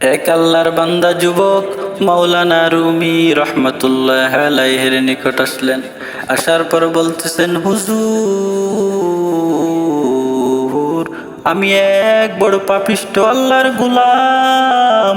এক আল্লাহর বান্দা যুবক, মাওলানা রুমি রহমতুল্লাহ আলাইহের নিকট আসলেন। আসার পর বলতেছেন, হুজুর, আমি এক বড় পাপিষ্ট আল্লাহর গুলাম,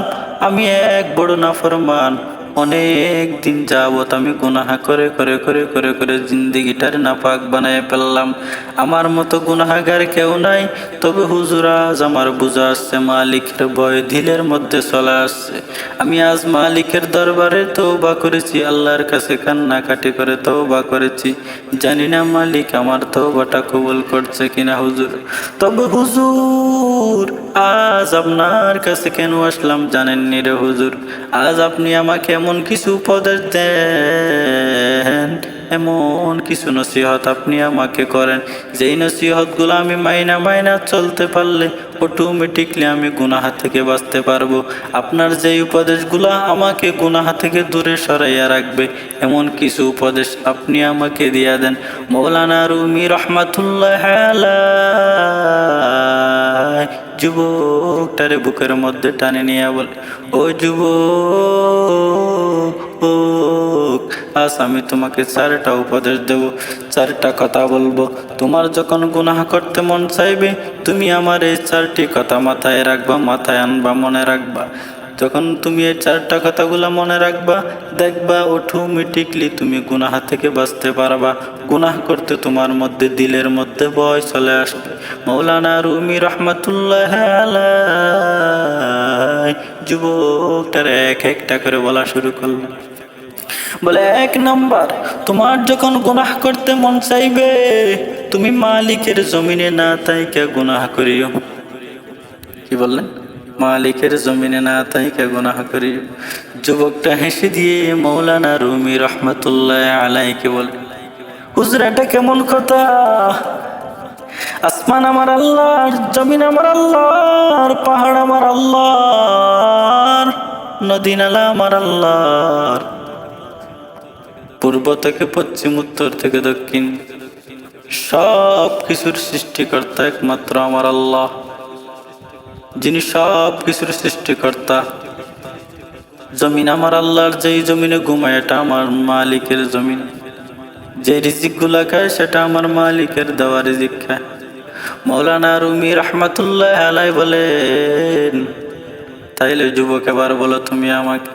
আমি এক বড় নাফরমান। অনেক দিন যাবত আমি গুনাহা করে করে করে করে করে জিন্দিগিটার নাপাক বানায় ফেললাম। আমার মতো গুনাহাগার কেউ নাই, তবে হুজুর আজ আমার বুঝা আসছে, মালিকের ভয় দিলের মধ্যে চলে আসছে। আমি আজ মালিকের দরবারে তৌবা করেছি, আল্লাহর কাছে কান্নাকাটি করে তৌবা করেছি। জানি না মালিক আমার তৌবাটা কবুল করছে কিনা হুজুর। তবে হুজুর, আজ আপনার কাছে কেন আসলাম জানেননি রে হুজুর? আজ আপনি আমাকে এমন কিছু উপদেশ দেন, এমন কিছু নসিহত আপনি আমাকে করেন। যেই নসিহতগুলো আমি মাইনা মাইনা চলতে পারলে অটোমেটিকলি আমি গুনাহা থেকে বাঁচতে পারব। আপনার যেই উপদেশগুলো আমাকে গুনাহা থেকে দূরে সরাইয়া রাখবে, এমন কিছু উপদেশ আপনি আমাকে দিয়া দেন। মৌলানা রুমি রহমাতুল্লাহ আলাই যুবকটারে বুকের মধ্যে টানে নিয়ে বলে, ও যুবক, আজ আমি তোমাকে চারটা উপদেশ দেব, চারটা কথা বলব। তোমার যখন গুনাহ করতে মন চাইবে, তুমি আমার এই চারটি কথা মাথায় রাখবা, মাথায় আনবা, মনে রাখবা। যখন তুমি এই চারটা কথাগুলো মনে রাখবা, দেখবা অটোমেটিকলি তুমি গুনাহ থেকে বাঁচতে পারবা। গুনাহ করতে তোমার মধ্যে দিলের মধ্যে ভয় চলে আসবে। মৌলানা রুমি রহমতুল্লাহ যুবকটার এক একটা করে বলা শুরু করল। বলে, এক নাম্বার, তোমার যখন গুনাহ করতে মন চাইবে, তুমি মালিকের জমিনে না তাইকে গুনাহ করিও। কি বললেন? মালিকের জমিনে না তাইকে গুনাহ করি। যুবকটা হেসে দিয়ে মৌলানা রুমি রহমতুল্লাহ আলাইকে বলে, হুজরা, এটা কেমন কথা? আসমান আমার আল্লাহর, জমিন আমার আল্লাহর, পাহাড় আমার আল্লাহর, নদী নালা আমার আল্লাহর। পূর্ব থেকে পশ্চিম, উত্তর থেকে দক্ষিণ সব কিছুর সৃষ্টিকর্তা একমাত্র আমার আল্লাহ। যিনি সব কিছুর সৃষ্টিকর্তা। জমিন আমার আল্লাহর, যেই জমিনে ঘুমায় এটা আমার মালিকের জমিন। যে রিজিকগুলা খায়, সেটা আমার মালিকের দেওয়া রিজিক খায়। মৌলানা রুমি রহমাতুল্লাহ আলাই বলেন, তাইলে যুবক, এবার বলো তুমি আমাকে,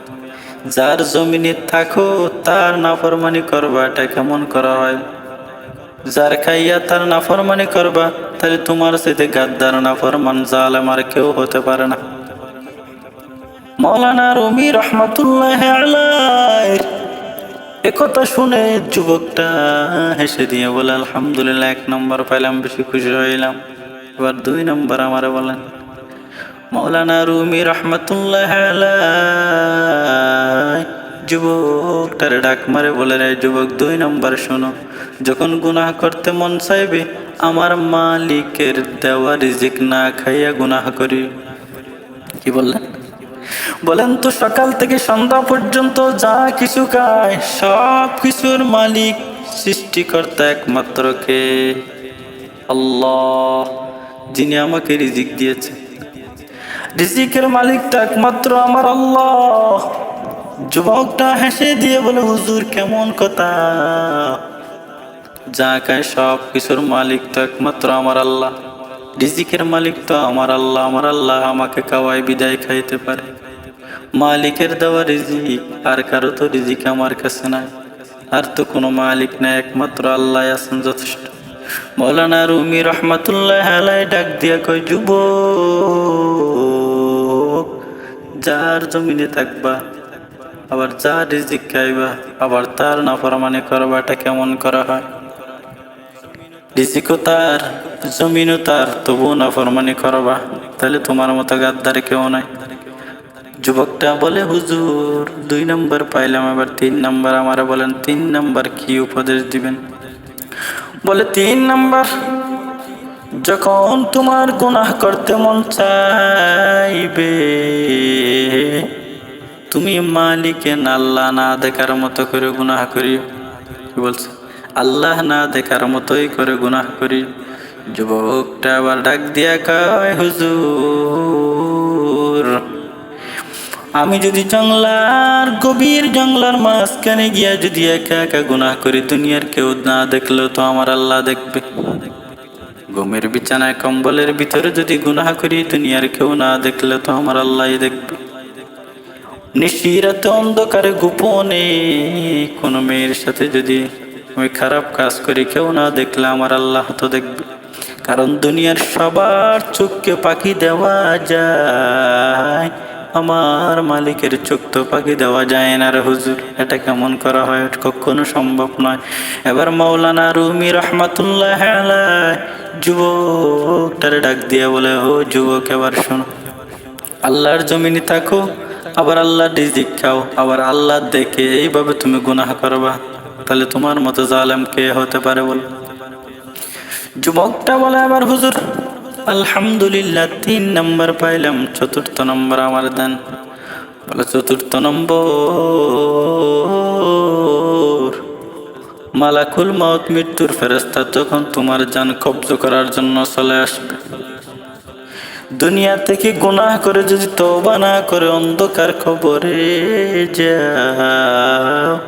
যার জমিনে থাকো, তার নাফরমানি করবা এটা কেমন করা হয়? যার খাইয়া তার নাফরমানি করবা, তাহলে তোমার সাথে গাদ্দার নাফরমান জালেম আর কেউ হতে পারে না। মৌলানা রুমি রহমতুল্লাহ একথা শুনে যুবকটা হেসে দিয়ে বলে, আলহামদুলিল্লাহ, এক নম্বর পাইলাম, বেশি খুশি হইলাম। এবার দুই নম্বর আমারে বলেন, মৌলানা রুমি রহমতুল্লাহ যুবকটারে ডাক মারে বলে, রে যুবক, দুই নম্বর শোনো, যখন গুনাহ করতে মন চাইবে, আমার মালিকের দেওয়া রিজিক না খাইয়া গুনাহ করি। কি বললেন? বলেন তো, সকাল থেকে সন্ধ্যা পর্যন্ত যা কিছু খায়, সব কিছুর মালিক সৃষ্টিকর্তা একমাত্র কে? আল্লাহ, যিনি আমাকে রিজিক দিয়েছে রিজিকের মালিক তো একমাত্র আমার আল্লাহ। যুবকটা হেসে দিয়ে বলে, হুজুর, কেমন কথা? যা খায় সব কিছুর মালিক তো একমাত্র আমার আল্লাহ। রিজিকের মালিক তো আমার আল্লাহ। আমার আল্লাহ আমাকে কাওয়াই বিদায় খাইতে পারে। মালিকের দেওয়া রিজিক, আর কারও তো রিজিক আমার কাছে নাই। আর তো কোনো মালিক নাই, একমাত্র আল্লাহ আছেন যথেষ্ট। মৌলানা রুমি রহমতুল্লাহ আলাই ডাক দিয়া কয় যুব যার জমিনে থাকবা আবার যার রিজিক খাইবা, আবার তার নাফরমানি করবা এটা কেমন করা হয়? রিজিকও তার, জমিনও তার, তবুও নাফরমানি করবা। তাহলে তোমার মতো গাদ্দার কেউ নাই। যুবকটা বলে, হুজুর, দুই নম্বর পাইলাম, আবার তিন নম্বর আমার। বলেন, তিন নম্বর কি উপদেশ দিবেন? বলে, তিন নম্বর, যখন তোমার গুনাহ করতে মন চাইবে তুমি মালিকে আল্লাহ না দেখার মতো করে গুনাহ করিও। কি বলছে? আল্লাহ না দেখার মতোই করে গুনাহ করি যুবকটা আবার ডাক দিয়া কয়, হুজুর, আমি যদি জঙ্গলার গভীর জঙ্গলার মাঝখানে গিয়া যদি একা একা গুনাহ করি, দুনিয়ার কেউ না দেখলেও তো আমার আল্লাহ দেখবে। ঘুমের বিছানায় কম্বলের ভিতরে যদি গুনাহ করি, দুনিয়ার কেউ না দেখলে তো আমার আল্লাহ দেখবে। নিশিরাতে অন্ধকারে গোপনে, কোনো মেয়ের সাথে যদি আমি খারাপ কাজ করি, কেউ না দেখলে আমার আল্লাহ তো দেখবে। কারণ দুনিয়ার সবার চোখকে পাখি দেওয়া যায়, আমার মালিকের চোখ তো পাখি দেওয়া যায় না রে হুজুর। এটা কেমন করা হয়? কখনো সম্ভব নয়। এবার মৌলানা রুমি রহমাতুল্লাহ যুবকটারে ডাক দিয়ে বলে, ও যুবক, এবার শোনো। আল্লাহর জমিনে থাকো আবার আল্লাহ রিজিক খাও, আবার আল্লাহ দেখে এইভাবে তুমি গুনাহ করবা। তাহলে তোমার মতো জালেম কে হতে পারে বল? যুবকটা বলে আবার হুজুর, আলহামদুলিল্লাহ, তিন নম্বর পাইলাম, চতুর্থ নম্বর আমার দেন। বলে, চতুর্থ নম্বর? মালাকুল মত মৃত্যুর ফেরেস্তা যখন তোমার জান কব্জ করার জন্য চলে আসবে। দুনিয়া থেকে গুনাহ করে যদি তওবা না করে, অন্ধকার খবরে যাও।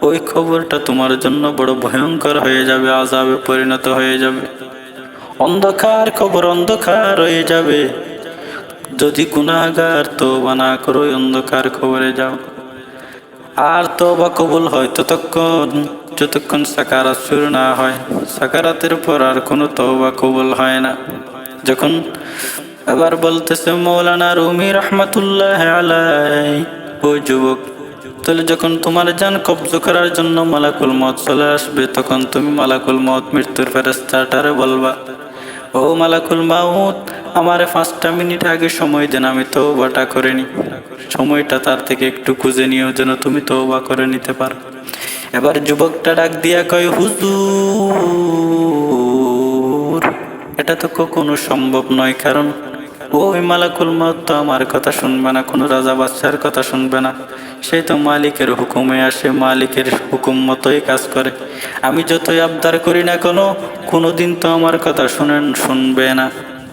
ওই খবরটা তোমার জন্য বড় ভয়ঙ্কর হয়ে যাবে আজাবে পরিণত হয়ে যাবে। অন্ধকার খবর অন্ধকার হয়ে যাবে। যদি গুনাহগার তওবা না করো অন্ধকার খবরে যাও। আর তওবা কবুল হয় ততক্ষণ, যতক্ষণ সাকারাত শুরু না হয়। সাকারাতের পর আর কোনো তওবা কবুল হয় না। যখন আবার বলতেছে, মৌলানা রুমি রহমতুল্লাহ আলাই ও যুবক, তাহলে যখন তোমার জান কব্জ করার জন্য মালাকুল মত চলে আসবে, তখন তুমি মালাকুল মত মৃত্যুর ফেরেস্তাটারে বলবা, ও মালাকুল মাউত, আমারে পাঁচটা মিনিট আগে সময় দেন, আমি তো বাটা করে নি সময়টা তার থেকে একটু খুঁজে নিও যেন তুমি তো বা করে নিতে পারো। এবার যুবকটা ডাক দিয়া কয়, হুজুর! এটা তো কখনো সম্ভব নয়, কারণ ওই মালাকুল মত তো আমার কথা শুনবে না, কোনো রাজা বাচ্চার কথা শুনবে না। সে তো মালিকের হুকুমে আসে, মালিকের হুকুম মতোই কাজ করে। আমি যতই আবদার করি না কোনো কোনো দিন তো আমার কথা শুনেন, শুনবে না।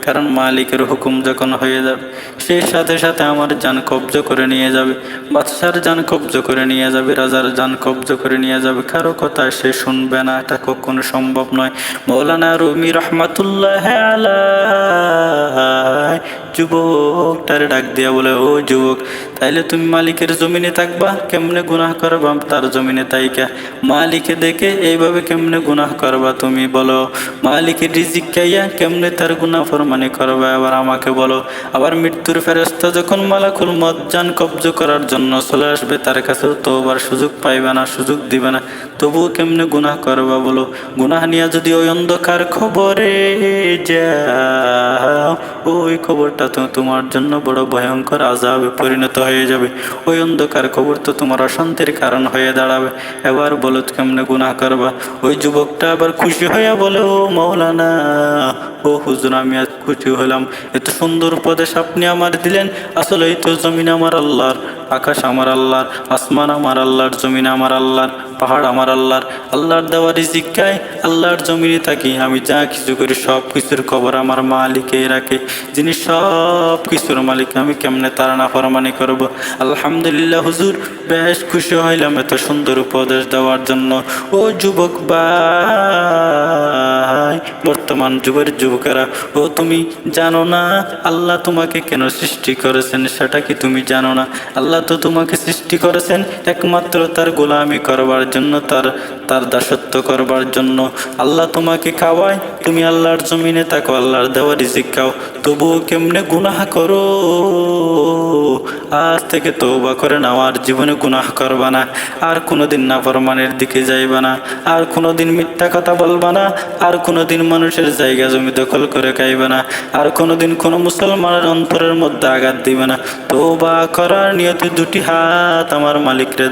কারণ মালিকের হুকুম যখন হয়ে যাবে, সেই সাথে সাথে আমার যান কব্জ করে নিয়ে যাবে, বাদশার যান কব্জ করে নিয়ে যাবে, রাজার যান কব্জ করে নিয়ে যাবে। কারও কথা সে শুনবে না, এটা কখনো সম্ভব নয়। মৌলানা রুমি রহমাতুল্লাহ আলাই যুবকটারে ডাক দিয়া বলে, ও যুবক, তাইলে তুমি মালিকের জমিনে থাকবা? কেমনে গুনাহ করবা? তার জমিনে তাইকা। মালিকে দেখে এইভাবে কেমনে গুনাহ করবা তুমি? বলো মালিকের রিজিক খাইয়া কেমনে তার গুনাহ ফরমানি করবা? আবার আমাকে বলো, আবার মৃত্যুর ফেরস্তা যখন মালাকুল মজ্জান কব্জ করার জন্য চলে আসবে, তার কাছেও তো আবার সুযোগ পাইবে না, সুযোগ দিবে না। তবুও কেমনে গুনাহ করবা বলো? গুনাহ নিয়ে যদি ওই অন্ধকার খবরে যাও ওই খবরটা তো তোমার জন্য বড় ভয়ঙ্কর আজাবে পরিণত হয়ে যাবে। ওই অন্ধকার খবর তো তোমার অশান্তির কারণ হয়ে দাঁড়াবে। এবার বলো কেমনে গুনাহ করবা? ওই যুবকটা আবার খুশি হয়ে বলে ও মৌলানা, ও হুজুর, আমি আজ খুশি হলাম। এত সুন্দর উপদেশ আপনি আমার দিলেন। আসলে এই তো জমিন আমার আল্লাহর, আকাশ আমার আল্লাহর, আসমান আমার আল্লাহর, জমিন আমার আল্লাহর। পাহাড় আমার আল্লাহর আল্লাহর দেওয়া রিজিকায় আল্লাহর জমিনে থাকি। আমি যা কিছু করি সব কিছুর খবর আমার মালিকে রাখে। যিনি সব কিছুর মালিক, আমি কেমনে তার না ফরমানি করব? আলহামদুলিল্লাহ, হুজুর, বেশ খুশি হইলাম এত সুন্দর উপদেশ দেওয়ার জন্য। ও যুবক ভাই, বর্তমান যুগের যুবকেরা, ও তুমি জানো না, আল্লাহ তোমাকে কেন সৃষ্টি করেছেন সেটা কি তুমি জানো না? আল্লাহ তো তোমাকে সৃষ্টি করেছেন, একমাত্র তার গোলামি করবার জন্য, তার তার দাসত্ব করবার জন্য। আল্লাহ তোমাকে খাওয়ায়, তুমি আল্লাহর জমিনে থাকো, আল্লাহর দেওয়া রিজিক খাও। তবুও কেমনে গুনাহ করো? আজ থেকে তৌবা করে নাও, আর জীবনে গুনাহ করবা না। আর কোনোদিন নাফরমানের দিকে যাইবা না। আর কোনোদিন মিথ্যা কথা বলবা না। আর কোনোদিন মানুষের জায়গা জমি দখল করে খাইবে না। আর কোনোদিন কোনো মুসলমানের অন্তরের মধ্যে আঘাত দিবে না। তৌবা করার নিয়তে দুটি হাত আমার মালিকরে